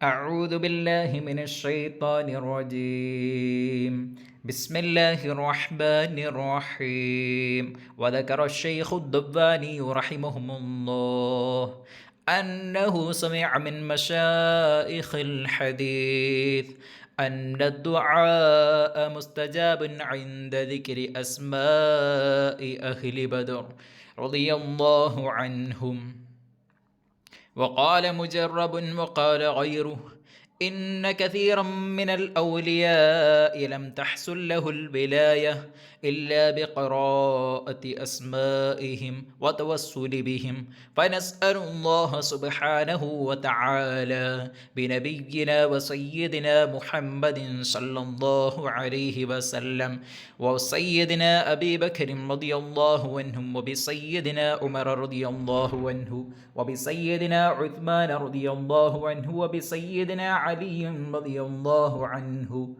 أعوذ بالله من الشيطان الرجيم. بسم الله الرحمن الرحيم. وذكر الشيخ الضباني رحمه الله أنه سمع من مشائخ الحديث أن الدعاء مستجاب عند ذكر أسماء أهل بدر رضي الله عنهم. وقال مجرب وقال غيره. إن كثيرا من الأولياء لم تحصل له الولاية إلا بقراءة أسمائهم وتوسل بهم. فنسأل الله سبحانه وتعالى بنبينا وسيدنا محمد صلى الله عليه وسلم وسيدنا أبي بكر رضي الله عنهم وبسيدنا عمر رضي الله عنه وبسيدنا عثمان رضي الله عنه وبسيدنا علي رضي الله عنه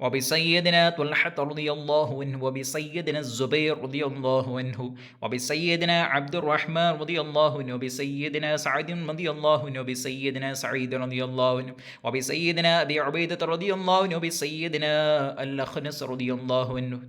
وبسيدنا طلحة رضي الله عنه وبسيدنا الزبير رضي الله عنه وبسيدنا عبد الرحمن رضي الله عنه وبسيدنا سعد رضي الله عنه وبسيدنا سعيد رضي الله عنه وبسيدنا أبي عبيدة رضي الله عنه وبسيدنا الأخنس رضي الله عنه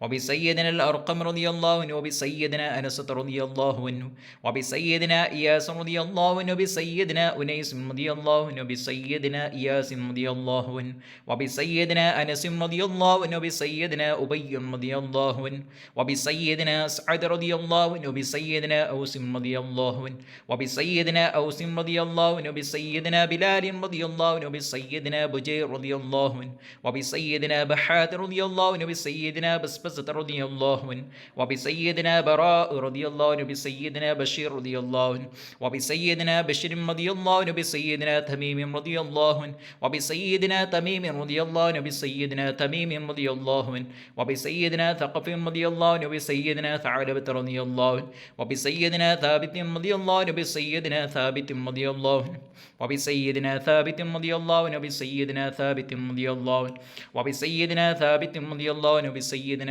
وبسيدنا الأرقم رضي الله عنه وبسيدنا أنس رضي الله عنه وبسيدنا إياس رضي الله عنه وبسيدنا أنيس رضي الله عنه وبسيدنا إياس رضي الله عنه وبسيدنا أنس رضي الله عنه وبسيدنا أبي رضي الله عنه وبسيدنا سعد رضي الله عنه وبسيدنا أوس رضي الله عنه وبسيدنا أوس رضي الله عنه وبسيدنا بلال رضي الله عنه وبسيدنا بجير رضي الله عنه وبسيدنا بحات رضي الله عنه وبسيدنا بسبسة رضي الله عنه وبسيدنا براء رضي الله عنه وبسيدنا بشير رضي الله عنه وبسيدنا بشير رضي الله عنه وبسيدنا تميم رضي الله عنه وبسيدنا تميم رضي الله عنه وبسيدنا تميم رضي الله عنه وبسيدنا ثقف رضي الله عنه وبسيدنا ثعلبة رضي الله عنه وبسيدنا ثابت رضي الله عنه وبسيدنا ثابت رضي الله عنه وبسيدنا ثابت رضي الله عنه وبسيدنا ثابت رضي الله عنه وبسيدنا ثابت رضي الله عنه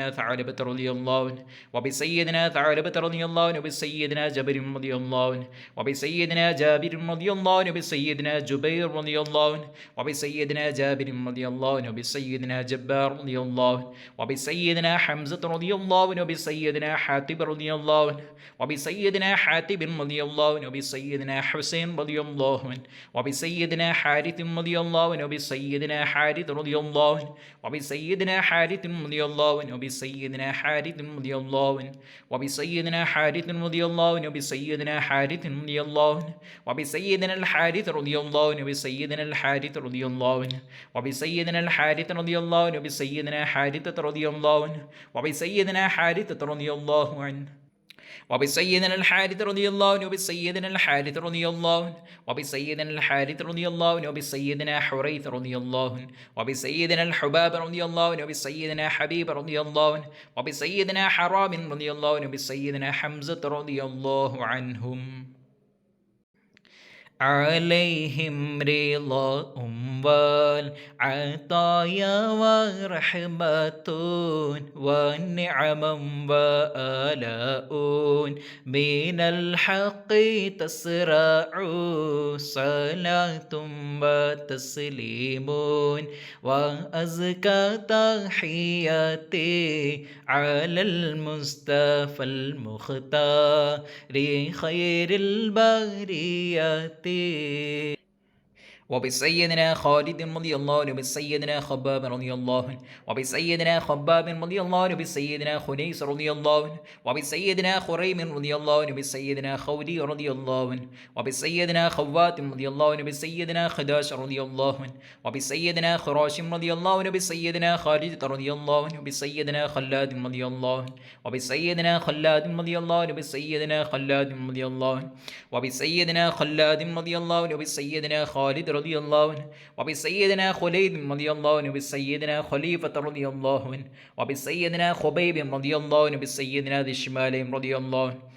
وبسيدنا ثعلبة رضي الله عنه وبسيدنا ثعلبة رضي الله عنه وبسيدنا جبر رضي الله عنه وبسيدنا جابر رضي الله عنه وبسيدنا جبير رضي الله عنه وبسيدنا جابر رضي الله عنه وبسيدنا جبار رضي الله عنه وبسيدنا حمزة رضي الله عنه وبسيدنا حاتب رضي الله عنه وبسيدنا حاتب رضي الله عنه وبسيدنا حسين رضي الله عنه وبسيدنا حارث رضي الله عنه وبسيدنا حارث رضي الله عنه وبسيدنا حارث رضي الله عنه وبسيدنا حارث رضي الله عنه. وبسيدنا حارث رضي الله عنه. وبسيدنا حارث رضي الله عنه. وبسيدنا الحارث رضي الله عنه. وبسيدنا الحارث رضي الله عنه. وبسيدنا الحارث رضي الله عنه. وبسيدنا حارثة رضي الله عنه. وبسيدنا حارثة رضي الله عنه. وبسيدنا الحارث رضي الله عنه وبسيدنا الحارث رضي الله عنه وبسيدنا الحارث رضي الله عنه وبسيدنا حريث رضي الله عنه وبسيدنا الحباب رضي الله عنه وبسيدنا حبيب رضي الله عنه وبسيدنا حرام رضي الله عنه وبسيدنا حمزة رضي الله عنهم. عليهم رضاهم والعطايا ورحمة ونعم وآلاء. من الحق تسرع صلاة وتسليم وأزكى تحياتي على المصطفى المختار. خير البريات ते وبسيدنا خالد رضي الله عنه وبسيدنا خباب رضي الله عنه وبسيدنا خباب رضي الله عنه وبسيدنا خنيس رضي الله عنه وبسيدنا خريم رضي الله عنه وبسيدنا خولي رضي الله عنه وبسيدنا خوات رضي الله عنه وبسيدنا خداش رضي الله عنه وبسيدنا خراشم رضي الله عنه وبسيدنا خالد رضي الله عنه وبسيدنا خلاد رضي الله عنه وبسيدنا خلاد رضي الله عنه وبسيدنا خلاد رضي الله عنه وبسيدنا خلاد رضي الله عنه وبسيدنا خالد رضي الله عنه. وبسيدنا خليد رضي الله عنه وبسيدنا خليفة رضي الله عنه وبسيدنا خبيب رضي الله عنه وبسيدنا ذي الشمال رضي الله عنه.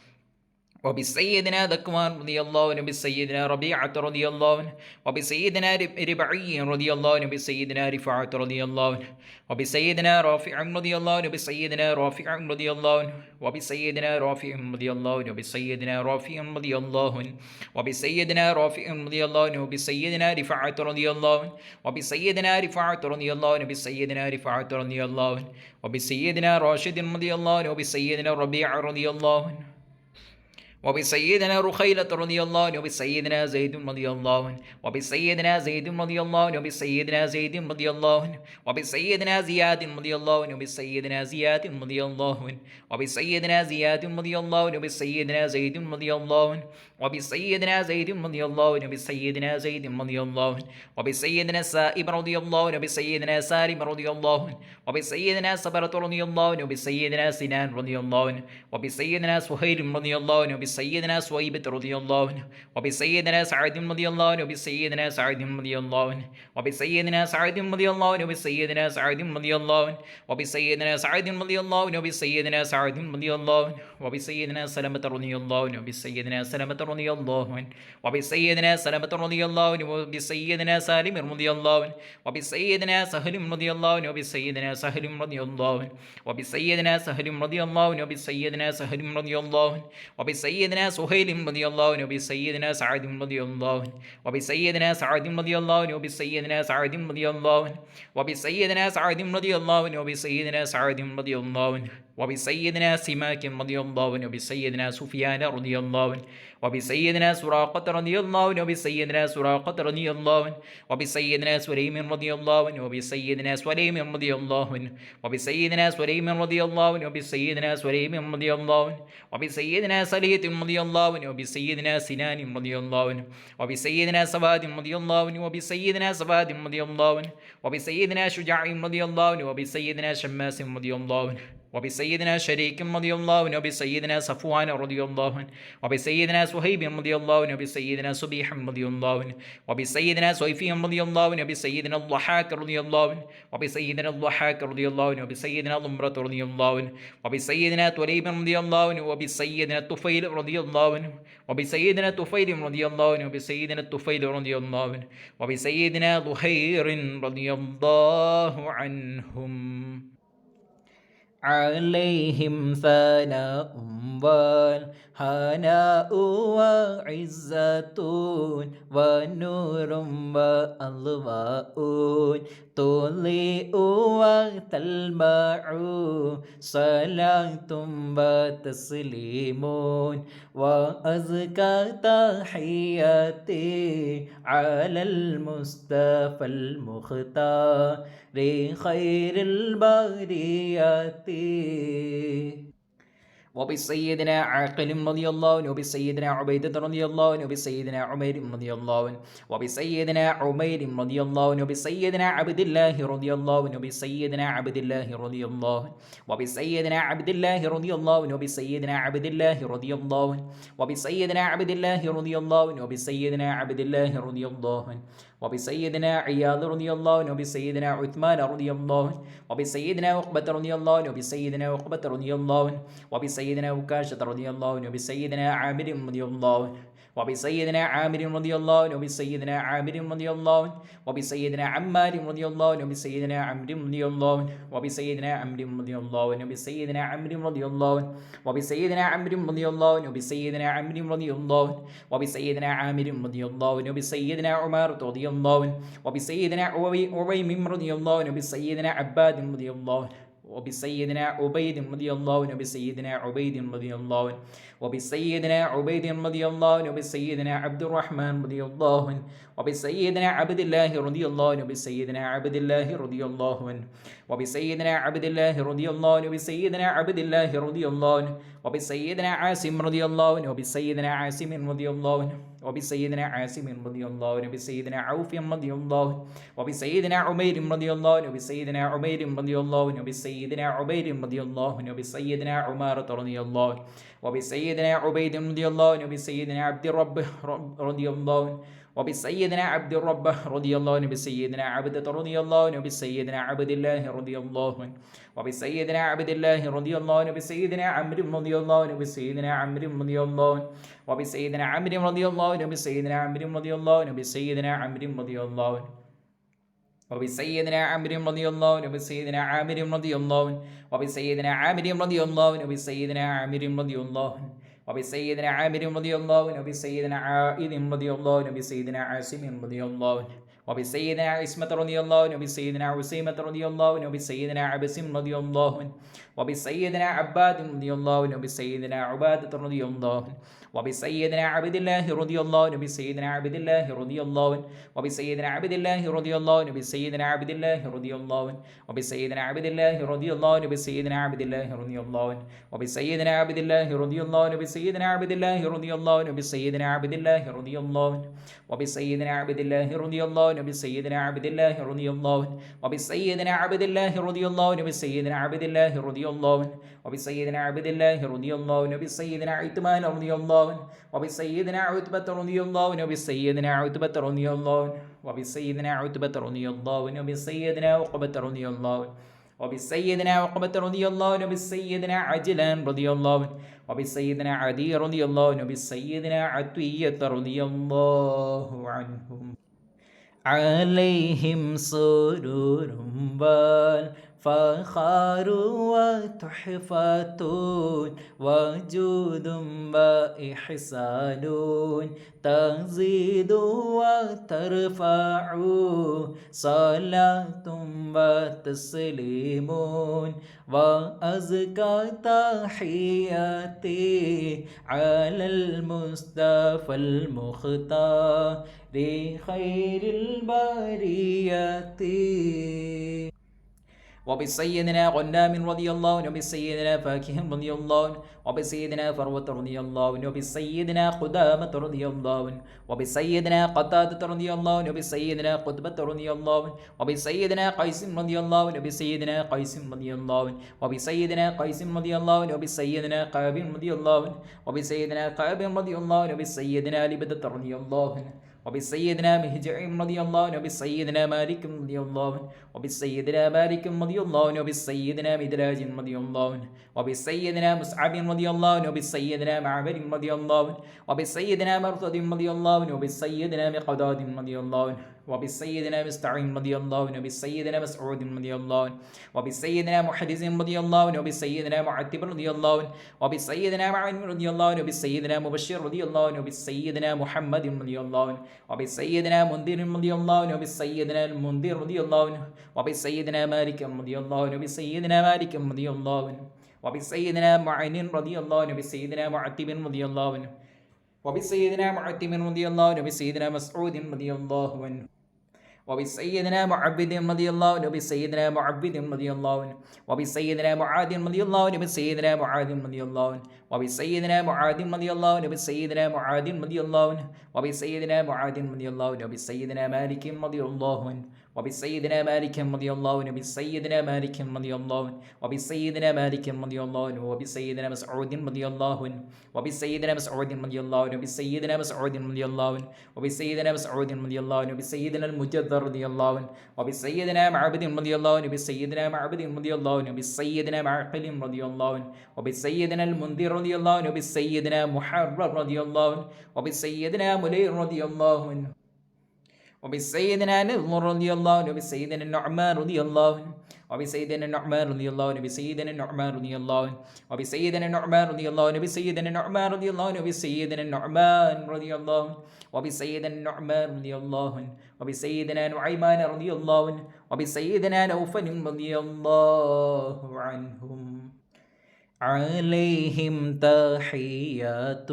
وبسيدنا ذكوان رضي الله عنه وبسيدنا ربيعة رضي الله عنه وبسيدنا ربعي رضي الله عنه وبسيدنا رفاعة رضي الله عنه وبسيدنا رافع رضي الله عنه وبسيدنا رافع رضي الله عنه وبسيدنا رافع رضي الله عنه وبسيدنا رافع رضي الله عنه وبسيدنا رافع رضي الله عنه وبسيدنا رفاعة رضي الله عنه وبسيدنا رفاعة رضي الله عنه وبسيدنا رفاعة رضي الله عنه وبسيدنا راشد رضي الله عنه وبسيدنا ربيع رضي الله عنه وبسيدنا رخيلة رضي الله عنه وبسيدنا زيد رضي الله عنه وبسيدنا زيد رضي الله عنه وبسيدنا زيد رضي الله عنه وبسيدنا زياد رضي الله عنه وبسيدنا زياد رضي الله عنه وبسيدنا زياد رضي الله عنه وبسيدنا زيد رضي الله عنه وبسيدنا زيد رضي الله عنه وبسيدنا زيد رضي الله عنه وبسيدنا سائب رضي الله عنه وبسيدنا سالم رضي الله عنه وبسيدنا صبرة رضي الله عنه وبسيدنا سنان رضي الله عنه وبسيدنا سهيل رضي الله عنه وبسيدنا سويبة رضي الله عنه وبسيدنا سعد رضي الله عنه وبسيدنا سعد رضي الله عنه وبسيدنا سعد رضي الله عنه وبسيدنا سعد رضي الله عنه وبسيدنا سعد رضي الله عنه وبسيدنا سعد رضي الله عنه وبسيدنا سلمة رضي الله عنه وبسيدنا سلمة رضي الله عنه وبسيدنا سلمة رضي الله عنه وبسيدنا سالم رضي الله عنه وبسيدنا سهل رضي الله عنه وبسيدنا سهل رضي الله عنه وبسيدنا سهل رضي الله عنه وبسيدنا سهل رضي الله عنه وبسيدنا سهيل رضي الله عنه وبسيدنا سعد رضي الله عنه وبسيدنا سعد رضي الله عنه وبسيدنا سماك رضي الله عنه وبسيدنا سفيان رضي الله عنه وبسيدنا سراقة رضي الله عنه وبسيدنا سراقة رضي الله عنه وبسيدنا سليم رضي الله عنه وبسيدنا سليم رضي الله عنه وبسيدنا سليم رضي الله عنه وبسيدنا سليم رضي الله عنه وبسيدنا سليت رضي الله عنه وبسيدنا سنان رضي الله عنه وبسيدنا سواد رضي الله عنه وبسيدنا سواد رضي الله عنه وبسيدنا شجاع رضي الله عنه وبسيدنا شماس رضي الله عنه وبسيدنا شريك رضي الله عنه وبسيدنا صفوان رضي الله عنه وبسيدنا سهيب رضي الله عنه وبسيدنا سبيح رضي الله عنه وبسيدنا سيفي رضي الله عنه وبسيدنا الضحاك رضي الله عنه وبسيدنا الضحاك رضي الله عنه وبسيدنا ضمرة رضي الله عنه وبسيدنا توليب رضي الله عنه وبسيدنا الطفيل رضي الله عنه وبسيدنا الطفيل رضي الله عنه وبسيدنا الطفيل رضي الله عنه وبسيدنا ظهير رضي الله عنهم عليهم ثناء والهناء وعزة ونور وألواء تضيء وتلمع صلاة وتسليم وأزكى تحياتي على المصطفى المختار خير البريات وبسيدنا عاقل رضي الله عنه وبسيدنا عبيدة رضي الله عنه وبسيدنا عمير رضي الله عنه وبسيدنا عمير رضي الله عنه وبسيدنا عبد الله رضي الله عنه وبسيدنا عبد الله رضي الله عنه وبسيدنا عبد الله رضي الله عنه وبسيدنا عبد الله رضي الله عنه وبسيدنا عبد الله رضي الله عنه وبسيدنا عبد الله رضي الله عنه وبسيدنا عياض رضي الله عنه وبسيدنا عثمان رضي الله عنه وبسيدنا عقبة رضي الله عنه وبسيدنا عقبة رضي الله عنه وبسيدنا وكاشة رضي الله عنه وبسيدنا عامر رضي الله عنه وبسيدنا عامر رضي الله عنه. وبسيدنا عامر رضي الله عنه وبسيدنا عمار رضي الله عنه وبسيدنا عمرو رضي الله عنه وبسيدنا عمرو رضي الله عنه وبسيدنا عمرو رضي الله عنه وبسيدنا عمرو رضي الله عنه وبسيدنا عمرو رضي الله عنه وبسيدنا عامر رضي الله عنه وبسيدنا عمر رضي الله عنه وبسيدنا عويم رضي الله عنه وبسيدنا عباد رضي الله عنه وبسيدنا عبيد رضي الله عنه وبسيدنا عبيد رضي الله عنه وبسيدنا عبيد رضي الله عنه وبسيدنا عبد الرحمن رضي الله عنه وبسيدنا عبد الله رضي الله عنه وبسيدنا عبد الله رضي الله عنه وبسيدنا عبد الله رضي الله عنه وبسيدنا عبد الله رضي الله عنه وبسيدنا عاصم رضي الله عنه وبسيدنا عاصم رضي الله عنه وبسيدنا عاصم رضي الله عنه وبسيدنا عوف رضي الله عنه وبسيدنا عمير رضي الله عنه وبسيدنا عمير رضي الله عنه وبسيدنا عبيد رضي الله عنه وبسيدنا عمارة رضي الله عنه وبسيدنا عبيد رضي الله عنه وبسيدنا عبد الرب رضي الله عنه وبسيدنا عبد الرب رضي الله عنه بسيدنا عبدة رضي الله عنه بسيدنا عبد الله رضي الله عنه وبسيدنا عبد الله رضي الله عنه بسيدنا عمرو رضي الله عنه بسيدنا عمرو رضي الله عنه وبسيدنا عمرو رضي الله عنه بسيدنا عمرو رضي الله عنه بسيدنا عمرو رضي الله عنه وبسيدنا عامر رضي الله عنه وبسيدنا عامر رضي الله عنه وبسيدنا عامر رضي الله عنه وبسيدنا عامر رضي الله عنه നബി സയ്യിദിന ആമിരും റളിയല്ലാഹു നബി സയ്യിദിന ആയിദിം റളിയല്ലാഹു നബി സയ്യിദിന ആസിമിൻ റളിയല്ലാഹു നബി സയ്യിദിന ഇസ്മത്ത് റളിയല്ലാഹു നബി സയ്യിദിന ഉസൈമത്ത് റളിയല്ലാഹു നബി സയ്യിദിന അബസിം റളിയല്ലാഹു നബി സയ്യിദിന അബ്ബാദ് റളിയല്ലാഹു നബി സയ്യിദിന ഉബാദത്ത് റളിയല്ലാഹു വബി സയ്യിദിന അബിദില്ലാഹി റുദിയല്ലോ നബി സയ്യിദിന അബിദില്ലാഹി റുദിയല്ലോവൻ വബി സയ്യിദിന അബിദില്ലാഹി റുദിയല്ലോ നബി സയ്യിദിന അബിദില്ലാഹി റുദിയല്ലോവൻ വബി സയ്യിദിന അബിദില്ലാഹി റുദിയല്ലോ നബി സയ്യിദിന അബിദില്ലാഹി റുദിയല്ലോവൻ വബി സയ്യിദിന അബിദില്ലാഹി റുദിയല്ലോ നബി സയ്യിദിന അബിദില്ലാഹി റുദിയല്ലോ നബി സയ്യിദിന അബിദില്ലാഹി റുദിയല്ലോവൻ വബി സയ്യിദിന അബിദില്ലാഹി റുദിയല്ലോ നബി സയ്യിദിന അബിദില്ലാഹി റുദിയല്ലോവൻ വബി സയ്യിദിന അബിദില്ലാഹി റുദിയല്ലോ നബി സയ്യിദിന അബിദില്ലാഹി റുദിയല്ലോവൻ വബി സയ്യിദിന അബിദില്ലാഹി റുദിയല്ലോവൻ നബി സയ്യിദിന ഇത്മാൻ റുദിയല്ലോവൻ وبسيدنا عتبة رضي الله عنه وبسيدنا عتبة رضي الله وبسيدنا عتبة رضي الله عنه وبسيدنا عقبة رضي الله عنه وبسيدنا رضي الله عنه وبسيدنا عجلان رضي الله عنه عدي رضي الله عنه وبسيدنا عطية رضي الله عنهم عليهم سرور فخار وتحفة وجود وإحسان تزيد وترفع صلاة وتسليم وأزكى تحياتي على المصطفى المختار لخير البريات وبسيدنا غنام رضي الله عنه وبسيدنا فاكه رضي الله عنه وبسيدنا فروة رضي الله عنه وبسيدنا قدامة رضي الله عنه وبسيدنا قتادة رضي الله عنه وبسيدنا قطبة رضي الله عنه وبسيدنا قيس رضي الله عنه وبسيدنا قيس رضي الله عنه وبسيدنا قيس رضي الله عنه وبسيدنا قاب رضي الله عنه وبسيدنا قاب رضي الله عنه وبسيدنا لبدة رضي الله عنه وبسيدنا مهجع رضي الله عنه وبسيدنا مالك رضي الله عنه وبسيدنا مالك رضي الله عنه وبسيدنا مدراج رضي الله عنه وبسيدنا مصعب رضي الله عنه وبسيدنا معبد رضي الله عنه وبسيدنا مرتد رضي الله عنه وبسيدنا مقداد رضي الله عنه. وبسيدنا مستعين رضي الله عنه وبسيدنا مسعود رضي الله عنه وبسيدنا محدث رضي الله عنه وبسيدنا معتب رضي الله عنه وبسيدنا معلم رضي الله عنه وبسيدنا مبشر رضي الله عنه وبسيدنا محمد رضي الله عنه وبسيدنا منذر رضي الله عنه وبسيدنا المنذر رضي الله عنه وبسيدنا مالك رضي الله عنه وبسيدنا مالك رضي الله عنه وبسيدنا معين رضي الله عنه وبسيدنا معتب رضي الله عنه وبسيدنا معتم رضي الله عنه وبسيدنا مسعود رضي الله عنه وبسيدنا معبد رضي الله عنه وبسيدنا معبد رضي الله عنه وبسيدنا معاذ رضي الله عنه وبسيدنا معاذ رضي الله عنه وبسيدنا معاذ رضي الله عنه وبسيدنا معاذ رضي الله عنه وبسيدنا معاذ رضي الله عنه وبسيدنا مالك رضي الله عنه. وبسيدنا مالك رضي الله عنه وبسيدنا مالك رضي الله عنه وبسيدنا مالك رضي الله عنه وبسيدنا مسعود رضي الله عنه وبسيدنا مسعود رضي الله عنه وبسيدنا مسعود رضي الله عنه وبسيدنا مسعود رضي الله عنه وبسيدنا المجد رضي الله عنه وبسيدنا معبد رضي الله عنه وبسيدنا معبد رضي الله عنه وبسيدنا معقل رضي الله عنه وبسيدنا المنذر رضي الله عنه وبسيدنا محرر رضي الله عنه وبسيدنا منير رضي الله عنه وبسيدنا نظر رضي الله عنه وبسيدنا النعمان رضي الله عنه وبسيدنا النعمان رضي الله عنه وبسيدنا النعمان رضي الله عنه وبسيدنا النعمان رضي الله عنه وبسيدنا النعمان رضي الله عنه وبسيدنا النعمان رضي الله عنه وبسيدنا النعمان رضي الله عنه وبسيدنا نعيمان رضي الله عنه وبسيدنا نوفل رضي الله عنهم عليهم تحيات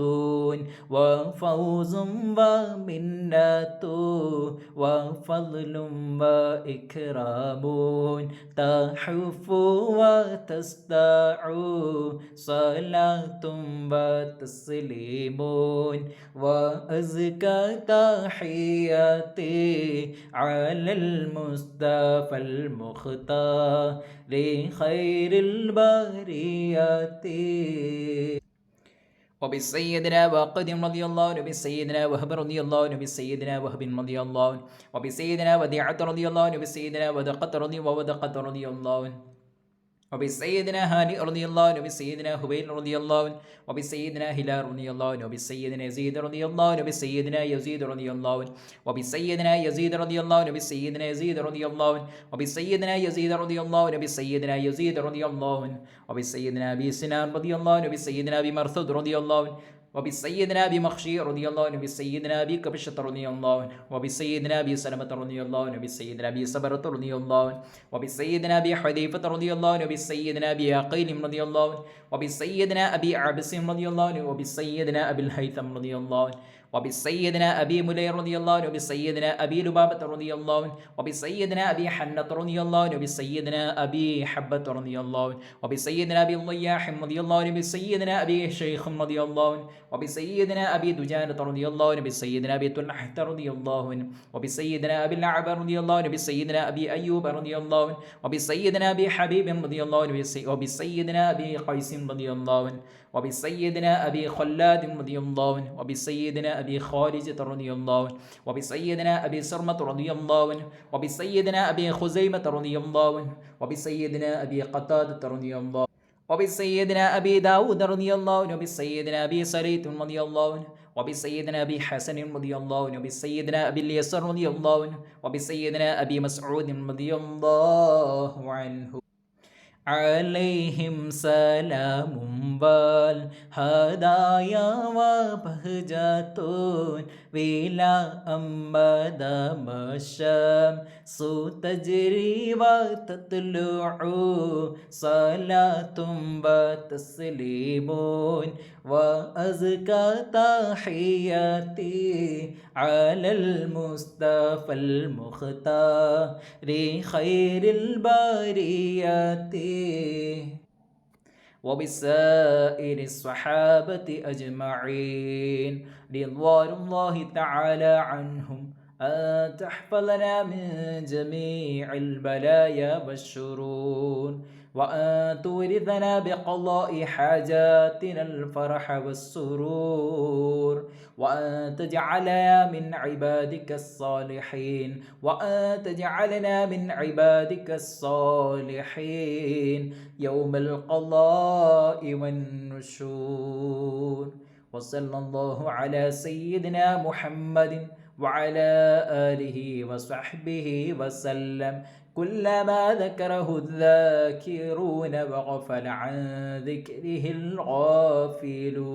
وفوز ومنة وفضل وإكرام. تحف وتستع صلاة وتسليم. وأزكى تحياتي على المصطفى المختار. لخير البريات وبسيدنا وقد رضي الله عنه وبسيدنا وهب رضي الله عنه وبسيدنا وهب رضي الله عنه وبسيدنا وديعة رضي الله عنه وبسيدنا ودقة ودقة رضي الله عنه. وبسيدنا هاني رضي الله عنه وبسيدنا هبيل رضي الله عنه وبسيدنا هلال رضي الله عنه وبسيدنا يزيد رضي الله عنه وبسيدنا يزيد رضي الله عنه وبسيدنا يزيد رضي الله عنه وبسيدنا يزيد رضي الله عنه وبسيدنا يزيد رضي الله عنه وبسيدنا يزيد رضي الله عنه وبسيدنا ابي سنان رضي الله عنه وبسيدنا ابي مرثد رضي الله عنه وبسيدنا أبي مخشي رضي الله عنه وبسيدنا أبي كبشة رضي الله عنه وبسيدنا أبي سلمة رضي الله عنه وبسيدنا أبي صبرة رضي الله عنه وبسيدنا أبي حذيفة رضي الله عنه وبسيدنا أبي عقيل رضي الله عنه وبسيدنا أبي عبس رضي الله عنه وبسيدنا أبي الهيثم رضي الله عنه. وبسيدنا أبي ملي رضي الله عنه وبسيدنا أبي لبابة رضي الله عنه وبسيدنا أبي حنة رضي الله عنه وبسيدنا أبي حبة رضي الله عنه وبسيدنا أبي ضياح رضي الله عنه وبسيدنا أبي شيخ رضي الله عنه وبسيدنا أبي دجانة رضي الله عنه وبسيدنا أبي طلحة رضي الله عنه وبسيدنا أبي الأعبى رضي الله عنه وبسيدنا أبي أيوب رضي الله عنه وبسيدنا أبي حبيب رضي الله عنه وبسيدنا أبي قيس رضي الله عنه وبسيدنا أبي خلاد رضي الله عنه وبسيدنا أبي خارجة رضي الله عنه وبسيدنا أبي سرمة رضي الله عنه وبسيدنا أبي خزيمة رضي الله عنه وبسيدنا أبي قتادة رضي الله وبسيدنا أبي داود رضي الله عنه وبسيدنا أبي سريت رضي الله عنه وبسيدنا أبي حسن رضي الله عنه وبسيدنا أبي اليسر رضي الله عنه وبسيدنا أبي مسعود رضي الله عنه عليهم سلام والهدايا وبهجة ولا أمد الشمس تجري وتطلع صلاة وتسليم. وأزكى تحياتي على المصطفى المختار خير البريات. وبسائر الصحابة أجمعين. رضوان الله تعالى عنهم. أن تحفظنا من جميع البلايا والشرور وأن تورثنا بقضاء حاجاتنا الفرح والسرور وأن تجعلنا من عبادك الصالحين وأن تجعلنا من عبادك الصالحين يوم القضاء والنشور. وصلى الله على سيدنا محمد وعلى آله وصحبه وسلم. كلما ذكره الذاكرون وغفل عن ذكره الغافلون.